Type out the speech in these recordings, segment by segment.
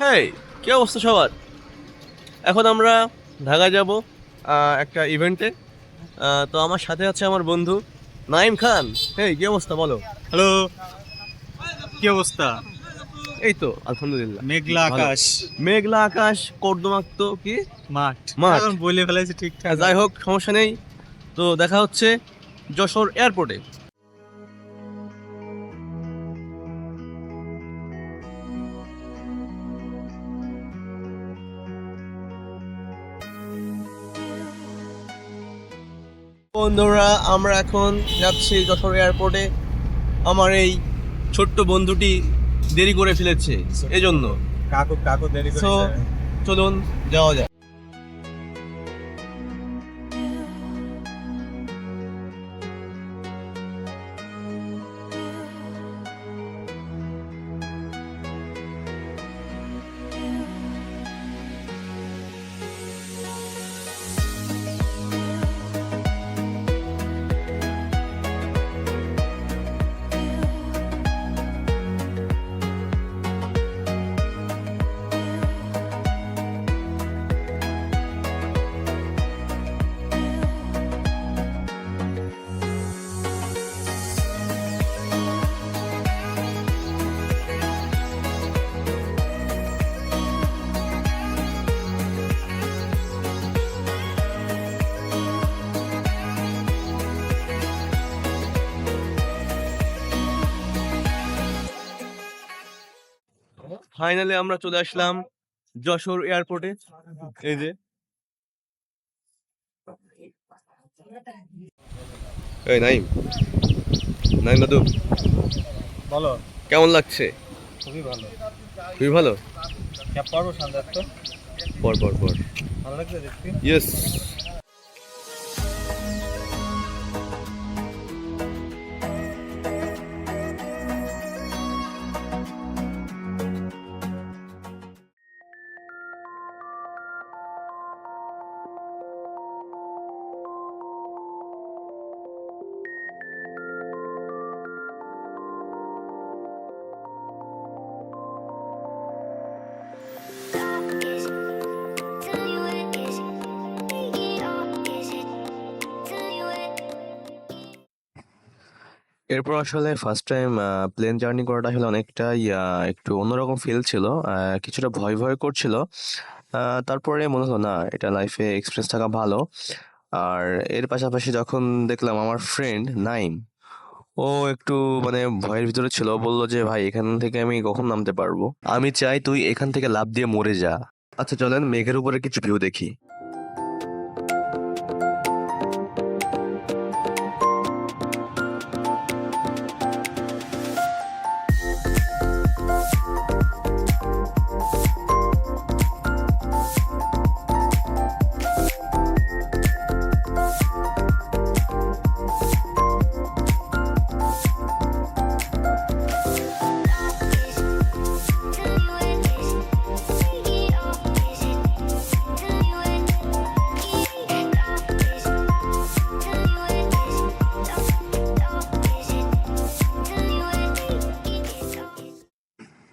হ্যাঁ কি অবস্থা সবার? এখন আমরা ঢাকা যাব একটা ইভেন্টে তো আমার সাথে আছে আমার বন্ধু নাইম খান। হেই কি অবস্থা বলো? হ্যালো কি অবস্থা? এই তো আলহামদুলিল্লাহ। মেঘলা আকাশ। মেঘলা আকাশ কর্দমাক্ত কি? মাঠ। মাঠ। বলে ফেলাইছে ঠিকঠাক। যাই হোক সমস্যা নেই। তো দেখা হচ্ছে যশোর এয়ারপোর্টে বন্ধুরা আমরা এখন যাচ্ছি যশোর এয়ারপোর্টে। আমার এই ছোট্ট বন্ধুটি দেরি করে ফেলেছে এজন্য। কাকু কাকু দেরি করে চলুন যাওয়া যাক। ফাইনালি আমরা চলে আসলাম যশোর এয়ারপোর্টে এই যে। এই নাইম। নাইম দাদু। বলো। কেমন লাগছে? খুবই ভালো। খুবই ভালো? পর পর পর। ভালো লাগছে দেখতে? ইয়েস এরপর আসলে ফার্স্ট টাইম প্লেন জার্নি করাটা আসলে অনেকটাই একটু অন্যরকম ফিল ছিল কিছুটা ভয় ভয় করছিল। তারপরে মনে হলো, না, এটা লাইফে এক্সপিরিয়েন্স থাকা ভালো। আর এর পাশাপাশি যখন দেখলাম আমার ফ্রেন্ড নাইম, ও একটু মানে ভয়ের ভিতরে ছিল, বলল যে, ভাই, এখান থেকে আমি কখন নামতে পারব? আমি চাই তুই এখান থেকে লাফ দিয়ে মরে যা। আচ্ছা চলেন, মেঘের উপরে কিছু ভিউ দেখি।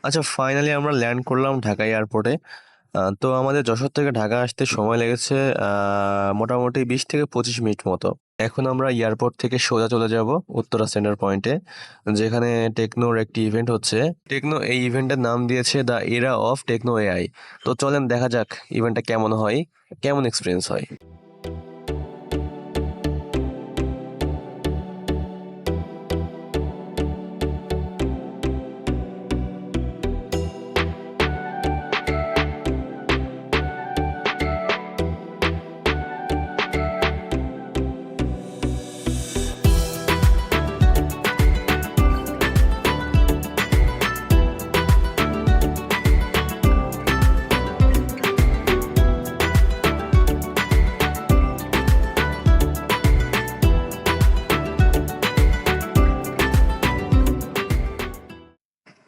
আচ্ছা ফাইনালি আমরা ল্যান্ড করলাম ঢাকা এয়ারপোর্টে তো আমাদের যশোর থেকে ঢাকা আসতে সময় লেগেছে মোটামুটি বিশ থেকে পঁচিশ মিনিট মতো। এখন আমরা এয়ারপোর্ট থেকে সোজা চলে যাব উত্তরা সেন্টার পয়েন্টে যেখানে টেকনোর একটি ইভেন্ট হচ্ছে। টেকনো এই ইভেন্টের নাম দিয়েছে দ্য এরা অফ টেকনো এআই তো চলেন দেখা যাক ইভেন্টটা কেমন হয়, কেমন এক্সপিরিয়েন্স হয়।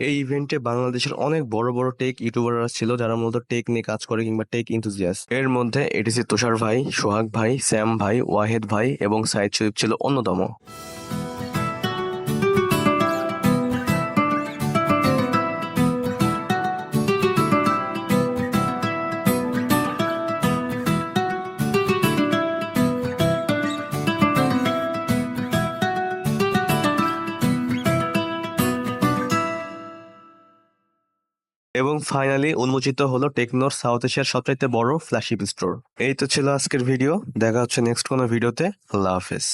এই ইভেন্টে বাংলাদেশের অনেক বড় বড় টেক ইউটিউবাররা ছিল যারা মূলত টেক নিয়ে কাজ করে কিংবা টেক ইন্থুজিয়াস এর মধ্যে এটিসি তুষার ভাই, সোহাগ ভাই স্যাম ভাই, ওয়াহেদ ভাই এবং সাইদ শরীফ ছিল অন্যতম। এবং ফাইনালি উন্মোচিত হলো টেকনোর সাউথ এশিয়ার সবচাইতে বড় ফ্ল্যাশিপ স্টোর এই তো ছিল আজকের ভিডিও দেখা হচ্ছে নেক্সট কোনো ভিডিওতে আল্লাহ হাফেজ।